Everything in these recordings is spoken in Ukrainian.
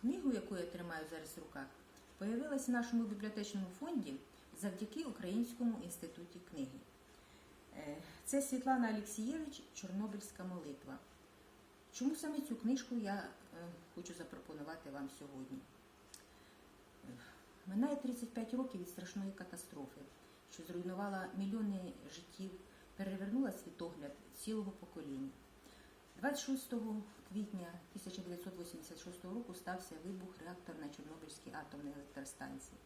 Книгу, яку я тримаю зараз в руках, появилась в нашому бібліотечному фонді завдяки Українському інституті книги. Е, Це Світлана Алексієвич Чорнобильська молитва. Чому саме цю книжку я е, хочу запропонувати вам сьогодні? Е, Минає 35 років від страшної катастрофи, що зруйнувала мільйони життів, перевернула світогляд цілого покоління. 26 квітня 1986 року стався вибух реактора на Чорнобильській атомній електростанції.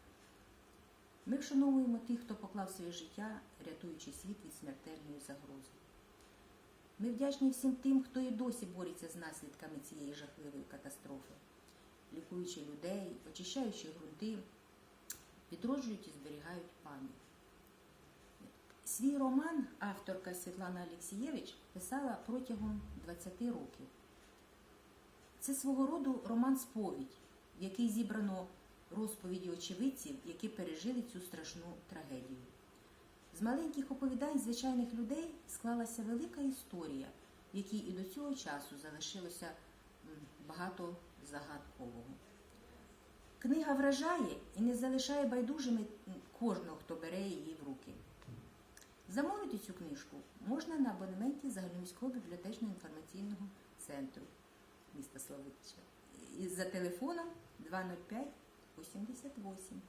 Ми вшановуємо тих, хто поклав своє життя, рятуючи світ від смертельної загрози. Ми вдячні всім тим, хто і досі бореться з наслідками цієї жахливої катастрофи, лікуючи людей, очищаючи ґрунти, відроджують і зберігають пам'ять. Свій роман авторка Світлана Алексієвич писала протягом 20 років. Це свого роду роман-сповідь, в який зібрано розповіді очевидців, які пережили цю страшну трагедію. З маленьких оповідань звичайних людей склалася велика історія, в якій і до цього часу залишилося багато загадкового. Книга вражає і не залишає байдужими кожного, хто бере її в руки. Замовити цю книжку можна на абонементі Загальноміського бібліотечно-інформаційного центру міста Славутича за телефоном 205 88.